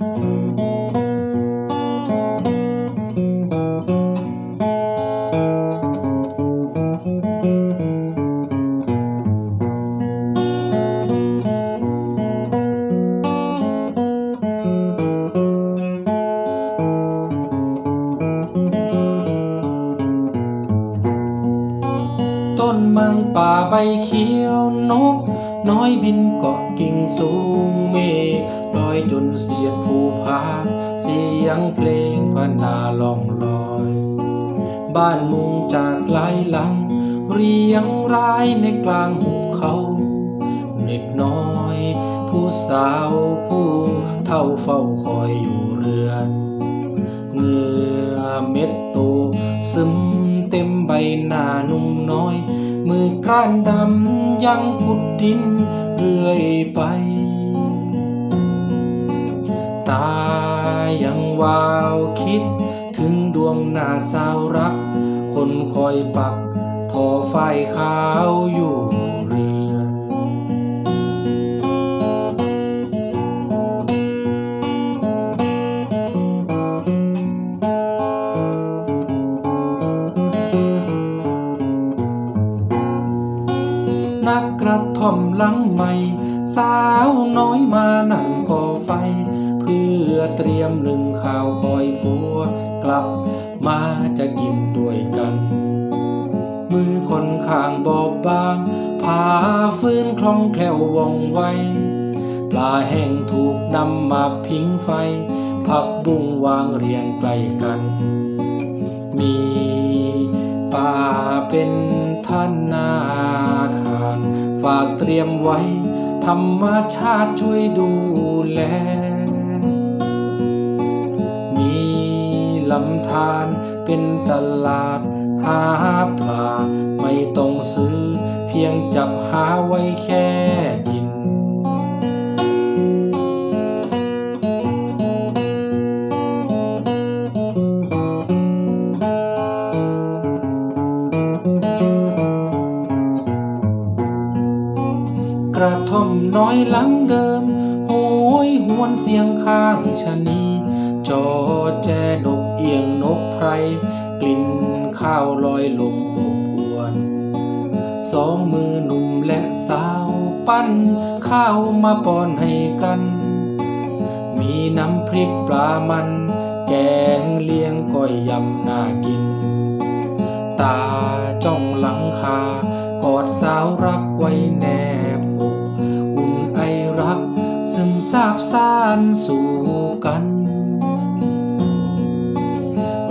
ต้นไม้ป่าใบเขียว นก น้อยบินเกาะกิ่งสูงเมฆลอยจนเสียดภูผาเสียงเพลงพนาลองลอย บ้านมุงจากหลายหลัง เรียงรายในกลางหุบเขาเด็กน้อย ผู้สาวผู้เท่าเฝ้าคอยอยู่เรือนเงื่อเม็ดโตซึมเต็มใบหน้านุ่ม คร้านดำยังขุดดินเรื่อยไป ตายังวาวคิด ถึงดวงหน้าสาวรัก คนคอยปักทอไฟขาวอยู่ ระท่อมหลังใหม่ สาวน้อยมานั่งก่อไฟ เพื่อเตรียมหนึ่งข้าวคอยผัวกลับมาจะกินด้วยกัน มือคนข้างบอบบางพาฟื้นคล่องแคล่วว่องไวปลาแห้งถูกนำมาพิงไฟ ผักบุ้งวางเรียงใกล้กัน รียมไว้ ธรรมชาติช่วยดูแล มีลำธารเป็นตลาดหาปลาไม่ต้องซื้อ เพียงจับหาไว้แค่ กระท่อมน้อยหลังเดิมโหยหวนเสียงข้างชะนีจอแจนกเอียงนกไพรกลิ่นข้าวลอยลมอบอวน สองมือหนุ่มและสาวปั้น ข้าวมาป้อนให้กัน มีน้ำพริกปลามัน แกงเลียงก้อยยำน่ากิน ตาจ้องหลังคากอดสาวรักไว้แนบ ซาบซ่านสู่กัน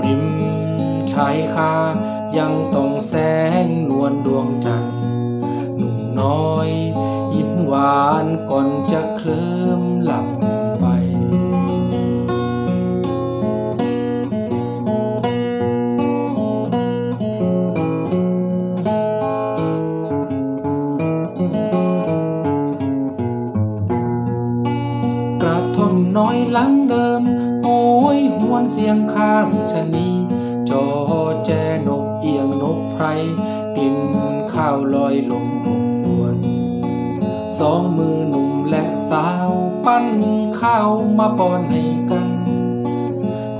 ริมชายคายังต้องแสงนวลดวงจันทร์หนุ่มน้อย ยิ้มหวานก่อนจะ โอ้ยหวนเสียงข้างชะนีจอแจนกเอียงนกไพรกลิ่นข้าวลอยลมอบอวน สองมือหนุ่มและสาวปั้นข้าวมาป้อนให้กัน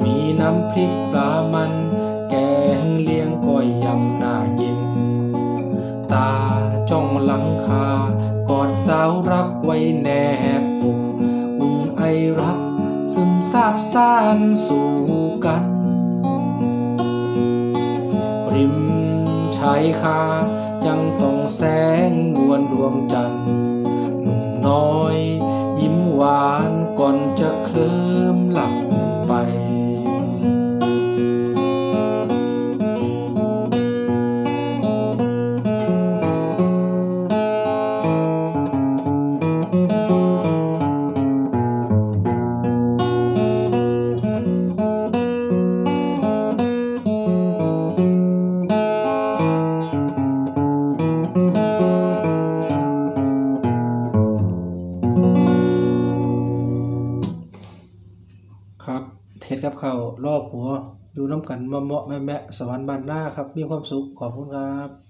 มีน้ำพริกปลามันาบซ่านสู่กัน ปริมชายคายังต้องแสงนวลดวงจันทร์หนุ่มน้อย ยิ้มหวานก่อนจะ ครับเทศกับเขารอบหัว ดูน้ำกันมาเมาะแม่แม่สวรรค์บ้านหน้าครับ มีความสุขขอบคุณครับ